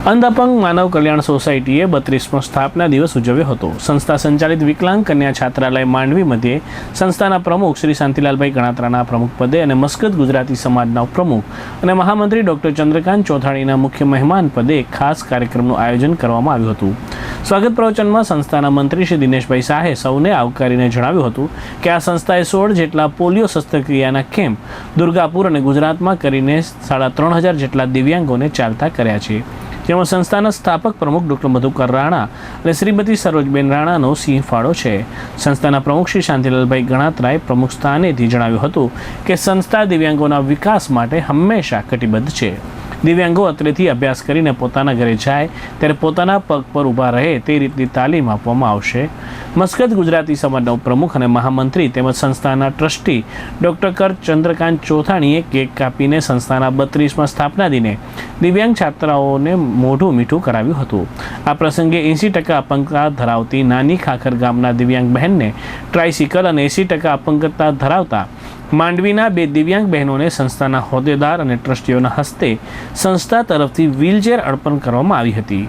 અંધ માનવ કલ્યાણ સોસાયટીએ બત્રીસમો સ્થાપના દિવસ ઉજવ્યો હતો. સંસ્થા સંચાલિત વિકલાંગ કન્યા છાત્રાલય માંડવી મધ્યે સંસ્થાના પ્રમુખ શ્રી શાંતિલાલભાઈ ગણાત્રાના પ્રમુખ પદે અને મસ્કત ગુજરાતી સમાજના પ્રમુખ અને મહામંત્રી ડોક્ટર ચંદ્રકાંત ચોથાણીના મુખ્ય મહેમાન પદે ખાસ કાર્યક્રમનું આયોજન કરવામાં આવ્યું હતું. સ્વાગત પ્રવચનમાં સંસ્થાના મંત્રી શ્રી દિનેશભાઈ શાહે સૌને આવકારીને જણાવ્યું હતું કે આ સંસ્થાએ સોળ જેટલા પોલિયો શસ્ત્રક્રિયાના કેમ્પ દુર્ગાપુર અને ગુજરાતમાં કરીને સાડા ત્રણ હજાર જેટલા દિવ્યાંગોને ચાલતા કર્યા છે. જેમાં સંસ્થાના સ્થાપક પ્રમુખ ડૉક્ટર મધુકર રાણા અને શ્રીમતી સરોજબેન રાણાનો સિંહ ફાળો છે. સંસ્થાના પ્રમુખ શ્રી શાંતિલાલભાઈ ગણાત્રાએ પ્રમુખ સ્થાનેથી જણાવ્યું હતું કે સંસ્થા દિવ્યાંગોના વિકાસ માટે હંમેશા કટિબદ્ધ છે. દિવ્યાંગો અત્રેથી અભ્યાસ કરીને પોતાના ઘરે જાય, ત્યારે પોતાના પગ પર ઊભા રહે તે રીતની તાલીમ આપવામાં આવશે. મસ્કત ગુજરાતી સમાજના પ્રમુખ અને મહામંત્રી તેમજ સંસ્થાના ટ્રસ્ટી ડૉક્ટર કર ચંદ્રકાંત ચોથાણીએ કેક કાપીને સંસ્થાના બત્રીસમાં સ્થાપના દિને દિવ્યાંગ છાત્રાઓને મોઢું મીઠું કરાવ્યું હતું. આ પ્રસંગે એંસી ટકા અપંગતા ધરાવતી નાની ખાખર ગામના દિવ્યાંગ બહેનને ટ્રાયસિકલ અને એંસી ટકા અપંગતા ધરાવતા માંડવીના બે દિવ્યાંગ બહેનોને સંસ્થાના હોદ્દેદાર અને ટ્રસ્ટીઓના હસ્તે સંસ્થા તરફથી વ્હીલચેર અર્પણ કરવામાં આવી હતી.